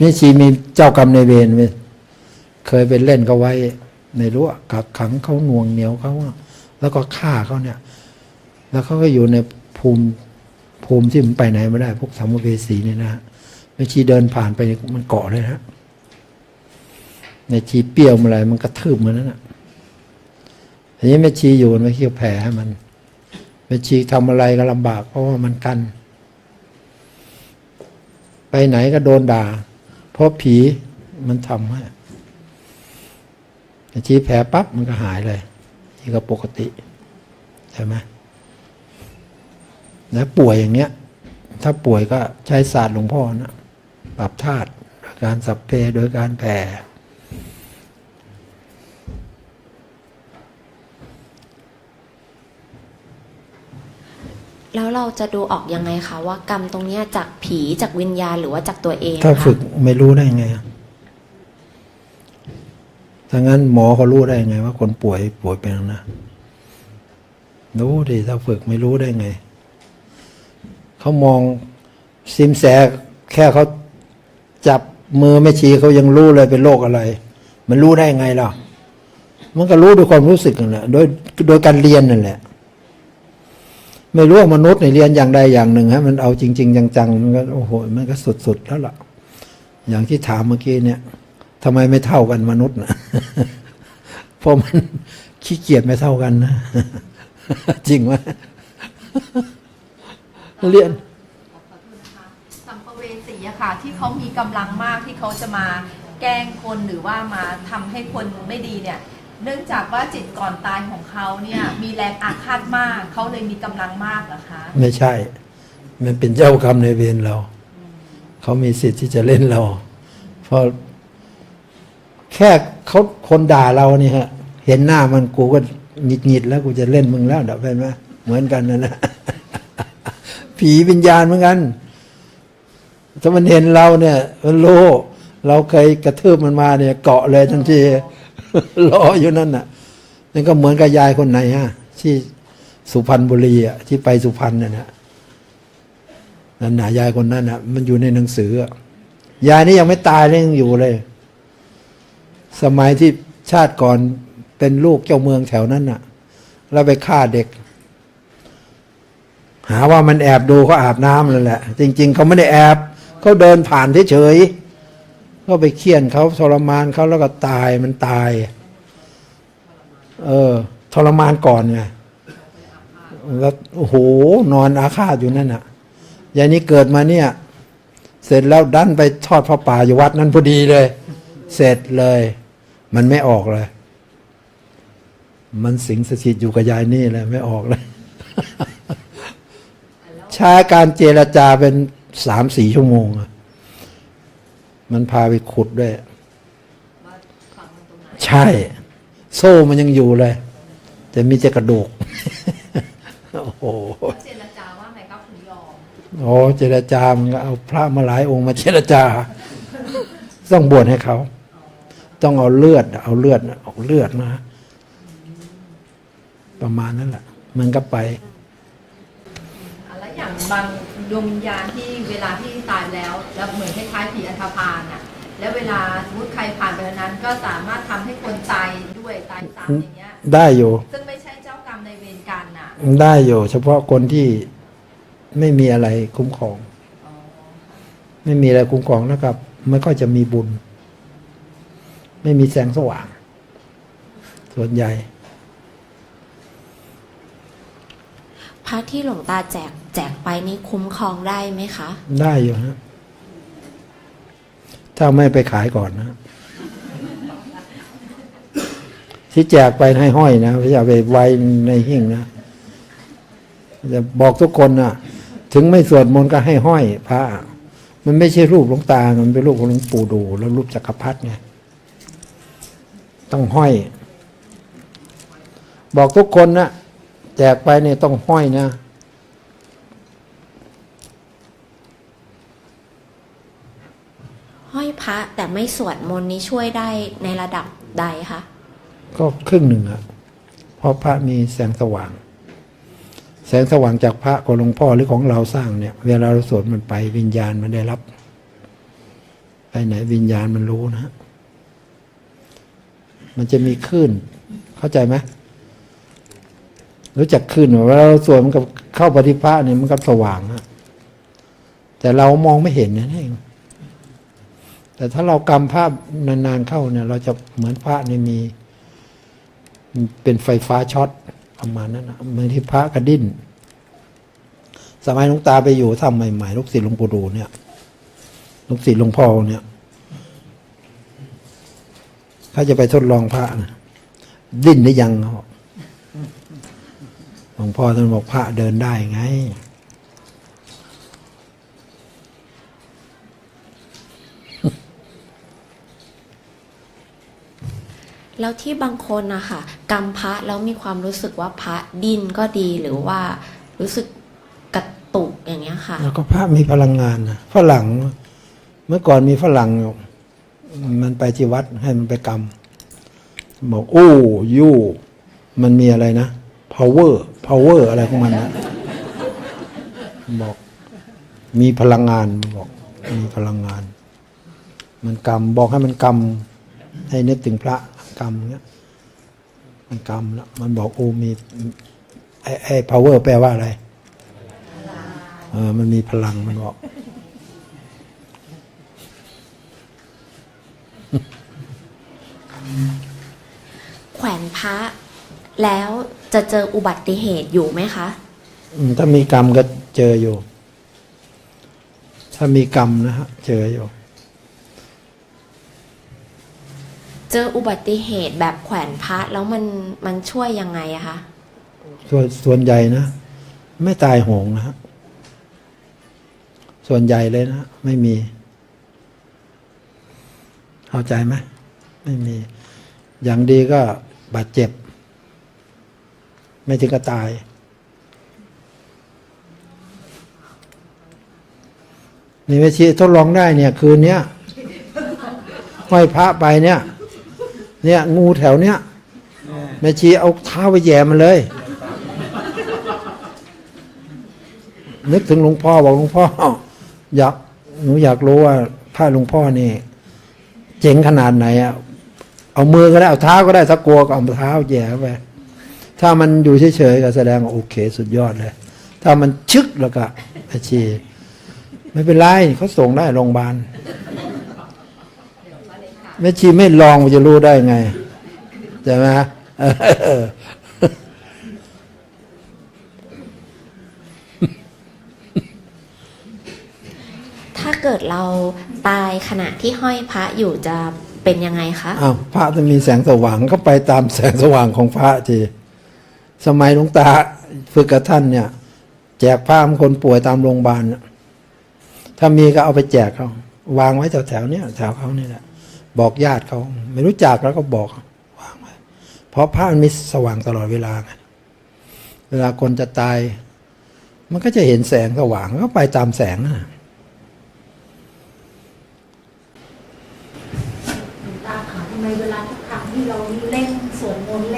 แม่ชีมีเจ้ากรรมในเวรไหมเคยไปเล่นเขาไว้ในรั้วกักขังเขาหน่วงเหนียวเขาแล้วก็ฆ่าเขาเนี่ย แล้วเขาก็อยู่ในภูมิภูมิที่มันไปไหนไม่ได้ พวกสัมภเวสีเนี่ยนะแม่ชีเดินผ่านไปมันเกาะเลยนะแม่ชีเปรี้ยวเมื่อไรมันกระทืบมันนั่นน่ะทีนี้แม่ชีอยู่มันไม่เคี่ยวแผลให้มันแม่ชีทำอะไรก็ลำบากเพราะว่ามันกัน ไปไหนก็โดนด่า ราะผีมันทำให้ชี้แผลปั๊บมันก็หายเลยนี่ก็ปกติ ใช่ไหมแล้วป่วยอย่างเนี้ย ถ้าป่วยก็ใช้ศาสตร์หลวงพ่อนะปรับธาตุโดยการสับเพโดยการแผ่ แล้วเราจะดูออกยังไงคะว่ากรรมตรงเนี้ยจากผีจากวิญญาณหรือว่าจากตัวเองถ้าคะฝึกไม่รู้ได้ไงอะถ้างั้นหมอเขารู้ได้ไง ว่าคนป่วยป่วยเป็นนะรู้ดิถ้าฝึกไม่รู้ได้ไง เขามองซิมแสแค่เขาจับมือไม่ชี้เขายังรู้เลยเป็นโรคอะไร มันรู้ได้ไงล่ะ มันก็รู้ด้วยความรู้สึกนั่นแหละโดยโดยการเรียนนั่นแหละ ไม่รู้ว่ามนุษย์ในยเรียนอย่างใดอย่างหนึ่งฮะมันเอาจริง ๆ จังๆมันก็โอ้โหมันก็สุดๆแล้วล่ะ อย่างที่ถามเมื่อกี้เนี่ยทำไมไม่เท่ากันมนุษย์นะเพราะมันขี้เกียจไม่เท่ากันนะจริงไหมเรียนสัมภเวสีอะค่ะ ที่เขามีกำลังมากที่เขาจะมาแกล้งคนหรือว่ามาทำให้คนไม่ดีเนี่ย เนื่องจากว่าจิตก่อนตายของเขาเนี่ยมีแรงอาฆาตมาก เขาเลยมีกำลังมากเหรอคะไม่ใช่ มันเป็นเจ้ากรรมในายเวรเรา เขามีสิทธิ์ที่จะเล่นเรา เพราะแค่เขาคนด่าเราเนี่ยฮะ เห็นหน้ามันกูก็หงิดหงิดๆแล้วกูจะเล่นมึงแล้วเดี๋ยวเป็นไหมเหมือนกันนะนะ ผีวิญญาณเหมือนกัน ถ้ามันเห็นเราเนี่ย มันโลเราเคยกระทืบมันมาเนี่ย เกาะเลยทันที รออยู่นั่นน่ะนั่นก็เหมือนกับยายคนไหนฮะที่สุพรรณบุรีอะที่ไปสุพรรณน่ะนะนั่นน่ะยายคนนั้นน่ะ มันอยู่ในหนังสือยายนี่ยังไม่ตายเลยยังอยู่เลย สมัยที่ชาติก่อนเป็นลูกเจ้าเมืองแถวนั้นน่ะ แล้วไปฆ่าเด็ก หาว่ามันแอบดูเขาอาบน้ำเลยแหละ จริง ๆเขาไม่ได้แอบเขาเดินผ่านเฉยๆ ก็ไปเคี่ยนเขาทรมานเขาแล้วก็ตายมันตาย เออ ทรมานก่อนไงแล้วโอ้โหนอนอาฆาตอยู่นั่นน่ะยายนี้เกิดมาเนี่ย เสร็จแล้วดันไปทอดพระป่าอยู่วัดนั้นพอดีเลย เสร็จเลย มันไม่ออกเลย มันสิงสถิตอยู่กับยายนี่เลยไม่ออกเลยใช้การเจรจาเป็นสามสี่ชั่วโมงอะ มันพาไปขุดด้วย ใช่ โซ่มันยังอยู่เลย แต่มีแต่กระดูก โอ้โหเจรจาว่าไงครับถึงยอมโอ้เจรจามันก็เอาพระมาหลายองค์มาเจรจา ต้องบวชให้เขา ต้องเอาเลือด เอาเลือดเอาเลือดมาประมาณนั้นแหละ มันก็ไป อะแล้วอย่าง บางดวงวิญญาณที่เวลาที่ตายแล้วแล้วเหมือนคล้ายๆผีอันธพาลน่ะแล้วเวลาสมมติใครผ่านไปตรงนั้น ก็สามารถทำให้คนตายด้วยตายซ้ำอย่างเงี้ยได้อยู่ซึ่งไม่ใช่เจ้ากรรมในายเวรกันน่ะได้อยู่ เฉพาะคนที่ไม่มีอะไรคุ้มครอง ไม่มีอะไรคุ้มครองแล้วกับมันก็จะมีบุญ ไม่มีแสงสว่าง ส่วนใหญ่ พ ระที่หลวงตาแจกแจกไปนี่คุ้มครองได้ไหมคะ ได้อยู่ฮะถ้าไม่ไปขายก่อนนะ ที่แจกไปให้ห้อยนะไม่าไปไว้ในหิ้งนะจะบอกทุกคนนะถึงไม่สวดมนต์ก็ให้ห้อยพระมันไม่ใช่รูปหลวงตา มันเป็นรูปของหลวงปู่ดู แล้วรูปจักรพรรดิไง ต้องห้อย บอกทุกคนนะ แจกไปเนี่ยต้องห้อยนะ ห้อยพระแต่ไม่สวดมนต์นี้ช่วยได้ในระดับใดคะก็ครึ่งหนึ่งอะเพราะพระมีแสงสว่าง แสงสว่างจากพระของหลวงพ่อหรือของเราสร้างเนี่ย เวลาเราสวดมันไปวิญญาณมันได้รับ ไปไหนวิญญาณมันรู้นะฮะมันจะมีคลื่น เข้าใจไหม รู้จักคลื่นไหมเวลาเราสวดมันกับเข้าปฏิภาณเนี่ยมันก็สว่างฮะแต่เรามองไม่เห็นนั่นเองแต่ถ้าเรากำภาพนานๆเข้าเนี่ย เราจะเหมือนพระเนี่ยมี เป็นไฟฟ้าช็อตประมาณนั้นนะเหมือนที่พระกระดิ้น สมัยหลวงตาไปอยู่ทำใหม่ๆลูกศิษย์หลวงปู่ดูเนี่ยลูกศิษย์หลวงพ่อเนี่ยเขาจะไปทดลองพระนะดิ้นได้ยังเขา ลวงพ่อท่านบอกพระเดินได้ไง แล้วที่บางคนนะคะกำพระแล้วมีความรู้สึกว่าพระดิ้นก็ดีหรือว่ารู้สึกกระตุกอย่างเงี้ยค่ะ แล้วก็พระมีพลังงานนะฝรั่งเมื่อก่อนมีฝรั่งอยู่มันไปที่วัดให้มันไปกรรมบอกอู้ยู่ มันมีอะไรนะ power power อะไรของมันนะบอกมีพลังงานบอกมีพลังงาน มันกรรมบอกให้มันกรรมให้นึกถึงพระกรรมเงี้ยมันกรรมแล้วมันบอกโอ้มีไอ้ไอ้ power แปลว่าอะไรเออมันมีพลังมันบอกแขวนพระ แล้วจะเจออุบัติเหตุอยู่ไหมคะ อืมถ้ามีกรรมก็เจออยู่ ถ้ามีกรรมนะฮะ เจออยู่ เจออุบัติเหตุแบบแขวนพระแล้วมันมันช่วยยังไงอะคะ ส่วนส่วนใหญ่นะ ไม่ตายโหงนะฮะ ส่วนใหญ่เลยนะ ไม่มี เข้าใจไหมไม่มี อย่างดีก็บาดเจ็บ ไม่ถึงก็ตาย นี่ไม่ชี้ทดลองได้เนี่ย คืนเนี้ยห้อยพระไปเนี่ย เนี่ย งูแถวเนี้ยแม่ชีเอาเท้าไปแย่มันเลย นึกถึงหลวงพ่อบอกหลวงพ่อ อยากหนูอยากรู้ว่าถ้าหลวงพ่อนี่ เจ๋งขนาดไหนอะเอามือก็ได้เอาเท้าก็ได้ถ้ากลัวก็เอาเท้าแย่ไป ถ้ามันอยู่เฉยๆก็แสดงว่าโอเค สุดยอดเลย ถ้ามันชึกแล้วก็อาชีไม่เป็นไรเขาส่งได้โรงพยาบาลแม่ชีไม่ลองมันจะรู้ได้ไงใช่ไหมเออถ้าเกิดเราตายขณะที่ห้อยพระอยู่จะเป็นยังไงคะอ้าวพระจะมีแสงสว่างก็ไปตามแสงสว่างของพระที สมัยหลวงตาฝึกกับท่านเนี่ย แจกผ้าคนป่วยตามโรงพยาบาลถ้ามีก็เอาไปแจกเขาวางไว้แถวแถวๆเนี้ยแถวเขานี่แหละบอกญาติเขาไม่รู้จักแล้วก็บอกวางไว้เพราะผ้ามันมีสว่างตลอดเวลาไงเวลาคนจะตาย มันก็จะเห็นแสงสว่างก็ไปตามแสงน่ะลวงตาค่ะทำไมเวลาทุกครั้งที่เราเล่นสวดมนต์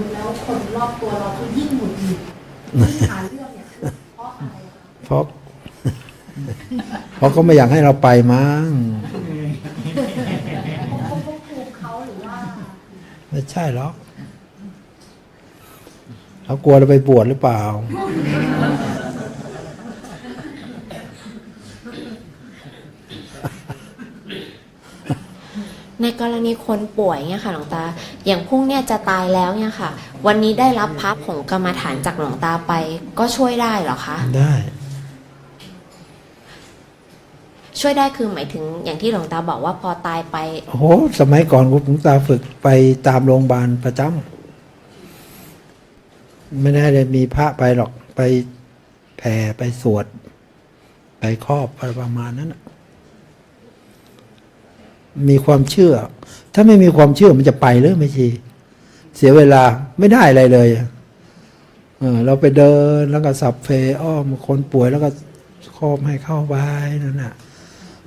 เล่นสร้างบุญแล้วคนรอบตัวเราก็ยิ่งหงุดหงิดยิ่งหาเรื่องเนี่ยเพราะอะไรคะเพราะเพราะเขาไม่อยากให้เราไปมั้งเขาควบคุมเขาหรือว่าไม่ใช่หรอกเขากลัวเราไปบวชหรือเปล่า ในกรณีคนป่วยเนี่ยค่ะหลวงตา อย่างพรุ่งเนี่ยจะตายแล้วเนี่ยค่ะ วันนี้ได้รับพับของกรรมฐานจากหลวงตาไป ก็ช่วยได้เหรอคะ ได้ ช่วยได้คือหมายถึงอย่างที่หลวงตาบอกว่าพอตายไป โอ้โหสมัยก่อนผมหลวงตาฝึกไปตามโรงพยาบาลประจำไม่ได้เลยมีพระไปหรอกไปแผ่ไปสวด ไปครอบอะไรประมาณนั้นน่ะ มีความเชื่อ ถ้าไม่มีความเชื่อมันจะไปหรือไม่ชี เสียเวลาไม่ได้อะไรเลยเออเราไปเดินแล้วก็สับเฟอ้อมคนป่วยแล้วก็ครอบให้เข้าไปนั่นน่ะ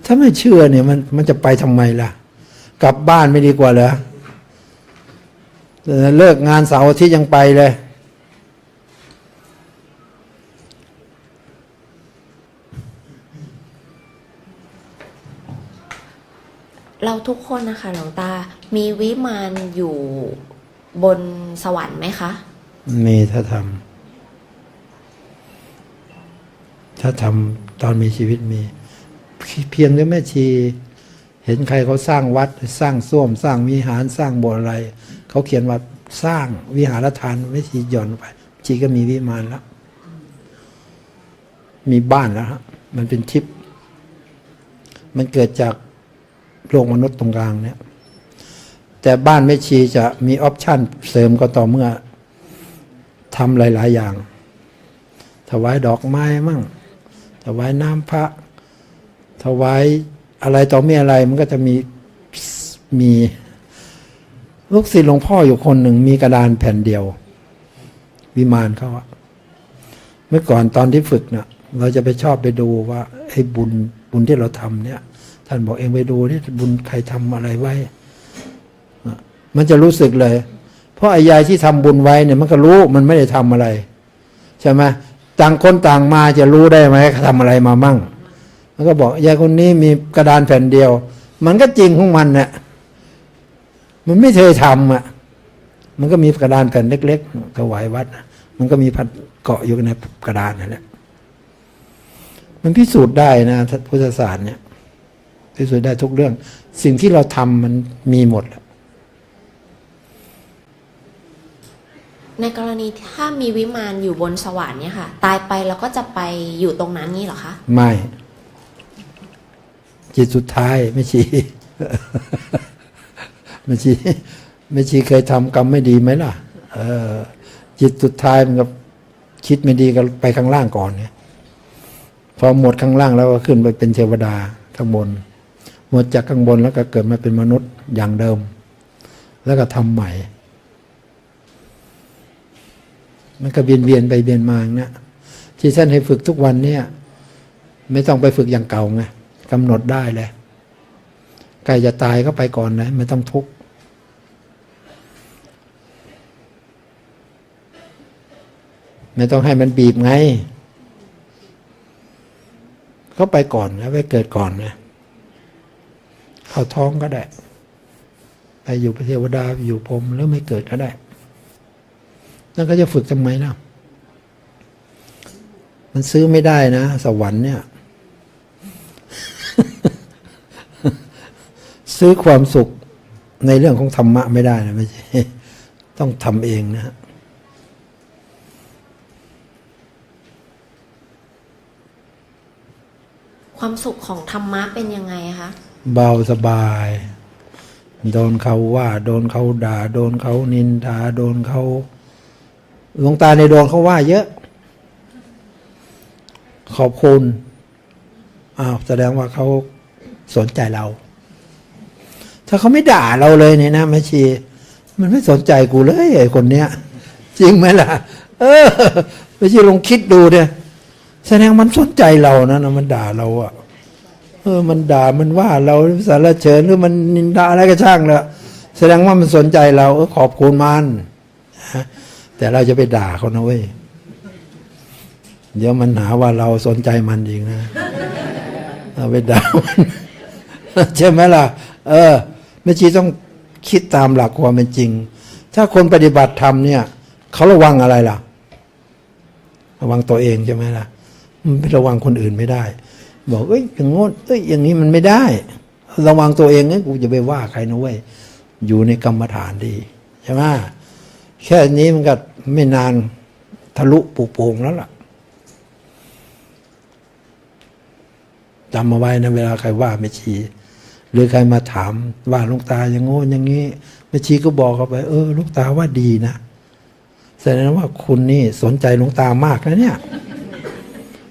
ถ้าไม่เชื่อเนี่ยมันมันจะไปทำไมล่ะ กลับบ้านไม่ดีกว่าเหรอเออเลิกงานเสาร์อาทิตย์ยังไปเลย เราทุกคนนะคะหลวงตา มีวิมานอยู่บนสวรรค์ไหมคะ มีถ้าทำถ้าทำตอนมีชีวิตมี เพียงแต่แม่ชี เห็นใครเขาสร้างวัดสร้างส้วม สร้างวิหารสร้างโบสถ์อะไร เขาเขียนว่าสร้างวิหารทานแม่ชีหย่อนไป ชีก็มีวิมานแล้ว มีบ้านแล้วฮะมันเป็นทิพย์มันเกิดจาก โลกมนุษย์ตรงกลางเนี่ย แต่บ้านแม่ชีจะมีออปชั่นเสริมก็ต่อเมื่อทำหลาย ๆ อย่าง ถวายดอกไม้มั่ง ถวายน้ำพระ ถวายอะไรต่อมีอะไรมันก็จะมีมีลูกศิษย์หลวงพ่ออยู่คนหนึ่งมีกระดานแผ่นเดียว วิมานเขาอะเมื่อก่อนตอนที่ฝึกเนะ่ะเราจะไปชอบไปดูว่าไอ้บุญบุญที่เราทำเนี่ย ท่านบอกเองไปดูนี่บุญใครทำอะไรไว้ มันจะรู้สึกเลย เพราะไอ้ยายที่ทำบุญไว้เนี่ยมันก็รู้มันไม่ได้ทำอะไร ใช่ไหมต่างคนต่างมาจะรู้ได้ไหมเขาทำอะไรมามั่ง มันก็บอกยายคนนี้มีกระดานแผ่นเดียว มันก็จริงของมันเนี่ยมันไม่เคยทำอะ มันก็มีกระดานแผ่นเล็กๆถวายวัด มันก็มีพัดเกาะอยู่ในกระดานนั่นแหละมันพิสูจน์ได้นะพุทธศาสตร์เนี่ย พิสูจน์ได้ทุกเรื่อง สิ่งที่เราทำมันมีหมดแหละในกรณีถ้ามีวิมานอยู่บนสวรรค์เนี่ยค่ะ ตายไปแล้วก็จะไปอยู่ตรงนั้นนี่เหรอคะ ไม่ จิตสุดท้ายไม่ชีไม่ชีไม่ชีเคยทำกรรมไม่ดีไหมล่ะ เออ จิตสุดท้ายมันก็คิดไม่ดีก็ไปข้างล่างก่อนเนี่ยพอหมดข้างล่างแล้วก็ขึ้นไปเป็นเทวดาข้างบน หมดจากข้างบนแล้วก็เกิดมาเป็นมนุษย์อย่างเดิม แล้วก็ทำใหม่ มันก็เวียนเวียนไปเวียนมาเนี้ยที่ท่านให้ฝึกทุกวันเนี่ยไม่ต้องไปฝึกอย่างเก่าไงกำหนดได้เลยใกล้จะตายก็ไปก่อนนะไม่ต้องทุกข์ไม่ต้องให้มันบีบไงก็ไปก่อนนะไปเกิดก่อนนะ เข้าท้องก็ได้ ไปอยู่เทวดาอยู่พรหมหรือไม่เกิดก็ได้ นั่นก็จะฝึกทำไมนะมันซื้อไม่ได้นะ สวรรค์เนี่ย ซื้อความสุขในเรื่องของธรรมะไม่ได้นะไม่ใช่ต้องทำเองนะความสุขของธรรมะเป็นยังไงคะ เบาสบาย โดนเขาว่า โดนเขาด่า โดนเขานินทาโดนเขาหลวงตาในโดนเขาว่าเยอะ ขอบคุณอ้าวแสดงว่าเขาสนใจเรา ถ้าเขาไม่ด่าเราเลยเนี่ยนะแม่ชี มันไม่สนใจกูเลยไอ้คนเนี้ย จริงไหมล่ะ เออแม่ชีลองคิดดูเนี่ยแสดงมันสนใจเรานะนะมันด่าเราอะ เออ มันด่ามันว่าเราสารเฉินหรือมันนินทาอะไรก็ช่างเลยแสดงว่ามันสนใจเราเออขอบคุณมันแต่เราจะไปด่าเขานะเว้ยเดี๋ยวมันหาว่าเราสนใจมันจริงนะเราไปด่ามันใช่ไหมล่ะ เออไม่ชีต้องคิดตามหลักความเป็นจริง ถ้าคนปฏิบัติธรรมเนี่ยเขาระวังอะไรล่ะ ระวังตัวเองใช่ไหมล่ะมันไประวังคนอื่นไม่ได้ บอกเอ้ยอย่างโน้นเอ้ยอย่างนี้มันไม่ได้ ระวังตัวเองงั้กูจะไปว่าใครนะเว้ยอยู่ในกรรมฐานดีใช่ไหมแค่นี้มันก็ไม่นานทะลุปุโปงแล้วล่ะจำมาไว้นะเวลาใครว่าไม่ชี หรือใครมาถามว่าลูกตาอย่างโง่อย่างนี้แม่ชีก็บอกเขาไป เออลูกตาว่าดีนะแสดงว่าคุณนี่สนใจลวงตามากนะเนี่ย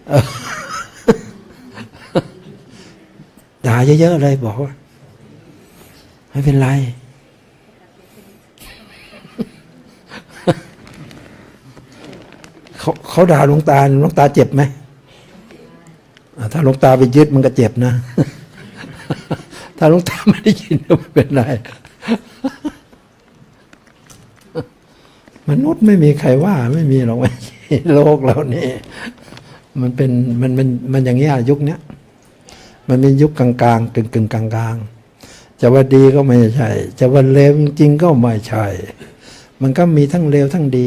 เออ ด่าเยอะๆเลยบอกว่าไม่เป็นไร เขาเขาด่าหลวงตาหลวงตาเจ็บไหมถ้าหลวงตาไปยึดมันก็เจ็บนะ ถ้าหลวงตาไม่ได้ยินก็ไม่เป็นไร มนุษย์ไม่มีใครว่า ไม่มีหรอกไม่โลกเรานี่มันเป็นมันมันมันอย่างเงี้ยยุคเนี้ย มันเป็นยุคกลางๆกึ่งกึ่งๆกลางๆจะว่าดีก็ไม่ใช่ จะว่าเลวจริงๆก็ไม่ใช่ มันก็มีทั้งเลวทั้งดี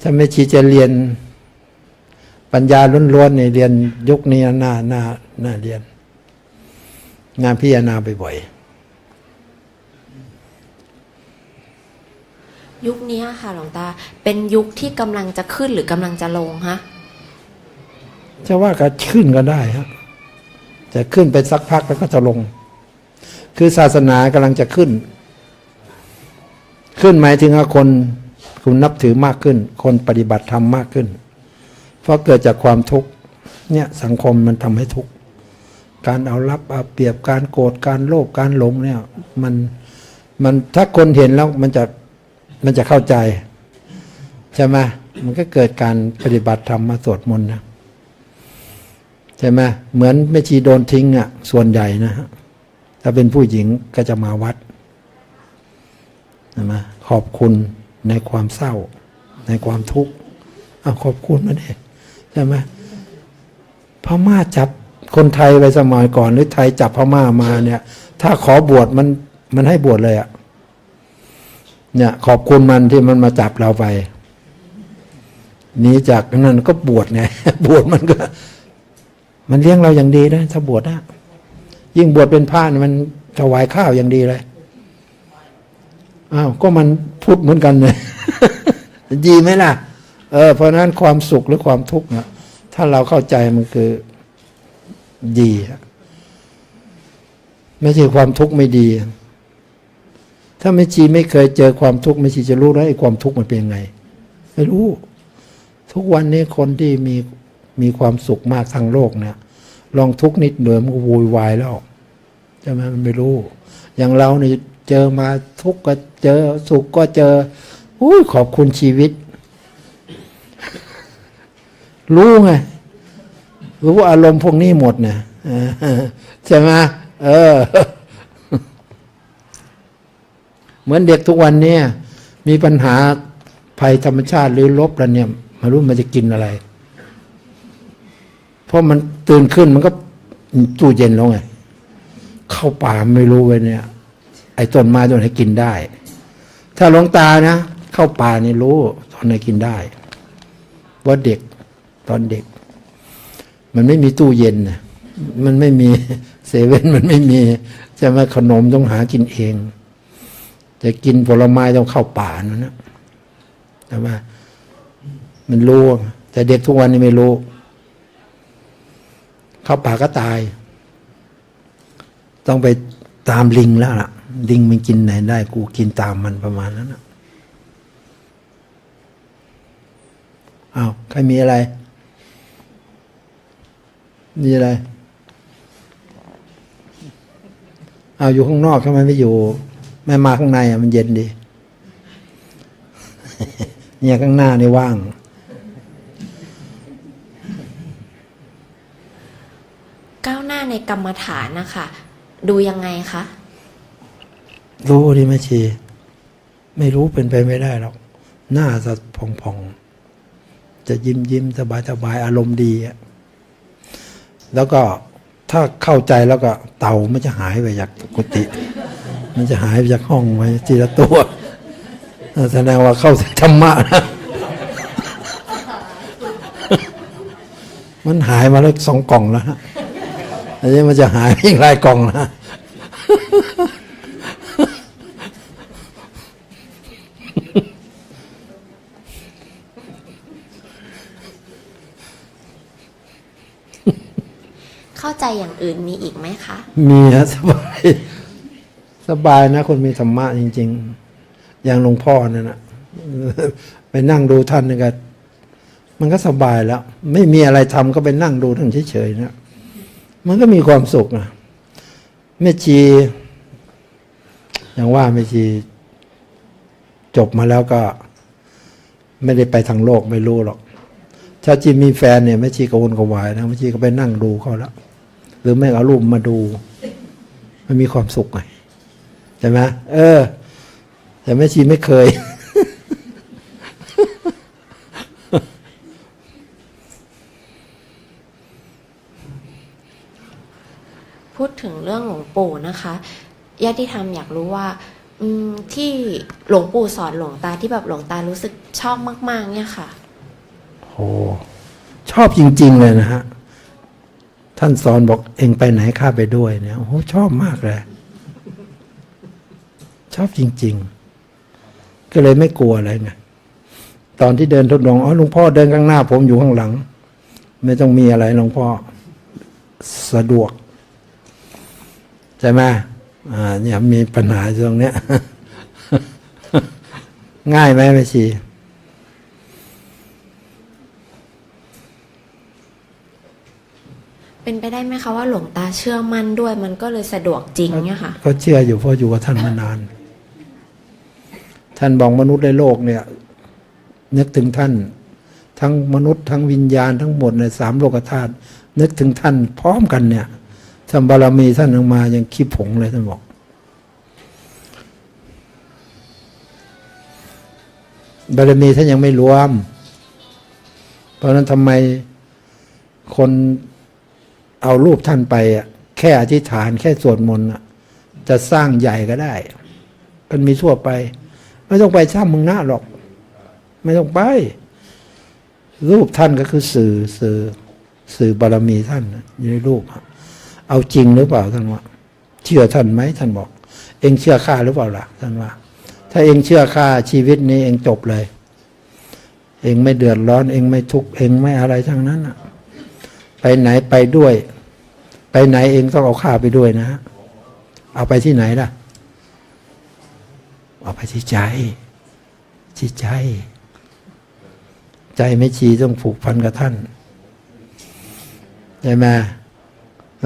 ถ้าไม่ชีจะเรียน ปัญญาล้วนๆในเรียนยุคนี้น่าน่าน่าเรียนงานพิจารณาบ่อยยุคนี้ค่ะหลวงตา เป็นยุคที่กำลังจะขึ้นหรือ กำลังจะลงฮะๆจะว่าก็ขึ้นก็ได้ฮะ จะขึ้นไปสักพักแล้วก็จะลง คือศาสนากำลังจะขึ้น ขึ้นหมายถึงว่าคนคุณนับถือมากขึ้น คนปฏิบัติธรรมมากขึ้น เพราะเกิดจากความทุกข์เนี่ยสังคมมันทำให้ทุกข์การเอารับเอาเปรียบการโกรธการโลภการหลงเนี่ยมันมันถ้าคนเห็นแล้วมันจะมันจะเข้าใจ ใช่ไหมมันก็เกิดการปฏิบัติธรรมมาสวดมนต์นะ ใช่ไหมเหมือนแม่ชีโดนทิ้งอะ ส่วนใหญ่นะฮะถ้าเป็นผู้หญิงก็จะมาวัดใช่ไหมขอบคุณในความเศร้า ในความทุกข์เอาขอบคุณนะเด็ใช่ไหมพม่าจับคนไทยไปสมัยก่อน หรือไทยจับพม่ามาเนี่ย ถ้าขอบวชมันมันให้บวชเลยอะเนี่ย ขอบคุณมันที่มันมาจับเราไปหนีจากนั้นก็บวชไงบวชมันก็ มันเลี้ยงเราอย่างดีนะถ้าบวชนะยิ่งบวชเป็นพระมันถวายข้าวอย่างดีเลยอ้าวก็มันพุทธเหมือนกันเลยดีไหมล่ะ เออ เพราะนั้นความสุขหรือความทุกข์นะถ้าเราเข้าใจมันคือดีไม่ใช่ความทุกข์ไม่ดี ถ้าไม่ชีไม่เคยเจอความทุกข์ไม่ชีจะรู้ได้ไอ้ความทุกข์มันเป็นยังไง ไม่รู้ ทุกวันนี้คนที่มี มีความสุขมากทางโลกเนี่ยลองทุกนิดเดียมันก็โวยวายแล้วใช่ไหมมันไม่รู้ อย่างเราเนี่ยเจอมาทุกก็เจอสุขก็เจออุ้ยขอบคุณชีวิต รู้ไงรู้อารมณ์พวกนี้หมดเนี่ยใช่ไหมเออ เหมือนเด็กทุกวันเนี่ยมีปัญหาภัยธรรมชาติหรือลบแล้วเนี่ยไมารู้มันจะกินอะไร เพราะมันตื่นขึ้นมันก็ตู้เย็นแล้วไง เข้าป่าไม่รู้เว้ยเนี่ย ไอ้ต้นไม้ต้นไหนกินได้ ถ้าหลวงตานะ เข้าป่านี่รู้ตอนไหนกินได้ ว่าเด็กตอนเด็ก มันไม่มีตู้เย็นนะมันไม่มีเซเว่นมันไม่มีจะมาขนมต้องหากินเอง จะกินผลไม้ต้องเข้าป่านะนะใช่ไหมมันรู้แต่เด็กทุกวันนี้ไม่รู้ เข้าป่าก็ตาย ต้องไปตามลิงแล้วล่ะ ลิงมันกินไหนได้ กูกินตามมันประมาณนั้นนะอ้าวใครมีอะไร มีอะไรอ้าวอยู่ข้างนอกทำไมไม่อยู่ ไม่มาข้างในอะมันเย็นดี เนี่ยข้างหน้านี่ว่าง ก้าวหน้าในกรรมฐานนะคะ ดูยังไงคะ รู้ดิแม่ชี ไม่รู้เป็นไปไม่ได้หรอก หน้าจะพองๆ จะยิ้มยิ้มสบายสบายอารมณ์ดีอะแล้วก็ถ้าเข้าใจแล้วก็เต่ามันจะหายไปจากกุฏิมันจะหายไปจากห้องไปทีละตัวแสดงว่าเข้าธรรมะนะมันหายมาแล้วสองกล่องแล้วฮะ อันนี้มันจะหายไปอีกหลายกล่องนะเข้าใจอย่างอื่นมีอีกไหมคะ มีฮะสบาย สบายนะ คนมีธรรมะจริง ๆ อย่างหลวงพ่อนั่นนะไปนั่งดูท่านนี่ก็มันก็สบายแล้ว ไม่มีอะไรทำก็ไปนั่งดูท่านเฉยๆนะ มันก็มีความสุขนะแม่ชีอย่างว่าแม่ชีจบมาแล้วก็ ไม่ได้ไปทางโลกไม่รู้หรอก ถ้าจีมีแฟนเนี่ยแม่ชีกระวนกระวายนะแม่ชีก็ไปนั่งดูเขาแล้วหรือไม่เอารูปมาดู มันมีความสุขไงใช่ไหมเออ แต่แม่ชีไม่เคย พูดถึงเรื่องหลวงปู่นะคะญาติธรรมอยากรู้ว่าที่หลวงปู่สอนหลวงตาที่แบบหลวงตารู้สึกชอบมาก ๆ เนี่ยค่ะโอ้ชอบจริง ๆ เลยนะฮะ ท่านสอนบอกเองไปไหนข้าไปด้วยเนี่ยโอ้โหชอบมากเลย ชอบจริง ๆ ก็เลยไม่กลัวอะไรไงตอนที่เดินทุดงค์อ๋อหลวงพ่อเดินข้างหน้า ผมอยู่ข้างหลัง ไม่ต้องมีอะไรหลวงพ่อสะดวก ใช่ไหมอ่าเนี่ยมีปัญหาตรงเนี้ย ง่ายไหมแม่ชีเป็นไปได้ไหมคะว่าหลวงตาเชื่อมั่นด้วยมันก็เลยสะดวกจริงเนี่ยค่ะก็เชื่ออยู่เพราะอยู่กับท่านมานาน ท่านบอกมนุษย์ในโลกเนี่ย นึกถึงท่าน ทั้งมนุษย์ทั้งวิญญาณทั้งหมดในสามโลกธาตุนึกถึงท่านพร้อมกันเนี่ย ทำบารมีท่านออกมายังขี้ผงเลยท่านบอก บารมีท่านยังไม่รวม เพราะนั้นทำไมคนเอารูปท่านไปอะแค่อธิษฐานแค่สวดมนต์อะจะสร้างใหญ่ก็ได้ มันมีทั่วไป ไม่ต้องไปสร้างมึงหน้าหรอก ไม่ต้องไป รูปท่านก็คือสื่อสื่อสื่อบารมีท่านอยู่ในรูป เอาจริงหรือเปล่าท่านว่า เชื่อท่านไหมท่านบอก เองเชื่อข้าหรือเปล่าล่ะท่านว่า ถ้าเองเชื่อข้าชีวิตนี้เองจบเลย เองไม่เดือดร้อน เองไม่ทุกข์เองไม่อะไรทั้งนั้นอะไปไหนไปด้วย ไปไหนเองต้องเอาข้าไปด้วยนะ เอาไปที่ไหนล่ะ เอาไปที่ใจที่ใจ ใจไม่ชีต้องผูกพันกับท่านใช่ไหม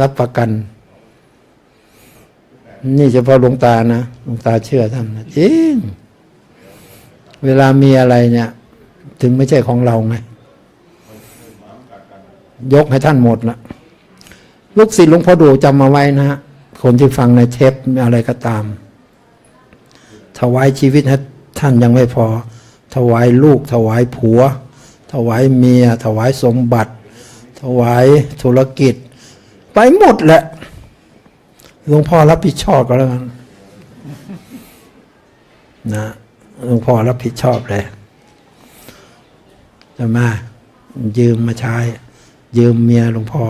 รับประกัน นี่เฉพาะหลวงตานะหลวงตาเชื่อท่านนะจริง เวลามีอะไรเนี่ย ถึงไม่ใช่ของเราไงยกให้ท่านหมดละลูกศิษย์หลวงพ่อดูจำมาไว้นะฮะคนที่ฟังในเทปอะไรก็ตามถวายชีวิตให้ท่านยังไม่พอ ถวายลูก ถวายผัว ถวายเมีย ถวายสมบัติ ถวายธุรกิจ ไปหมดแหละหลวงพ่อรับผิดชอบก็แล้วกันนะหลวงพ่อรับผิดชอบเลยจะมายืมมาใช้ ยืมเมียหลวงพ่อ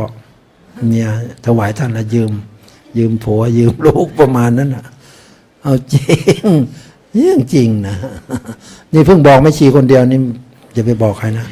เมียถวายท่านละยืม ยืมผัว ยืมลูกประมาณนั้นนะเอาจริงเรื่องจริงนะ นี่เพิ่งบอกไม่ชีคนเดียวนี่อย่าไปบอกใครนะ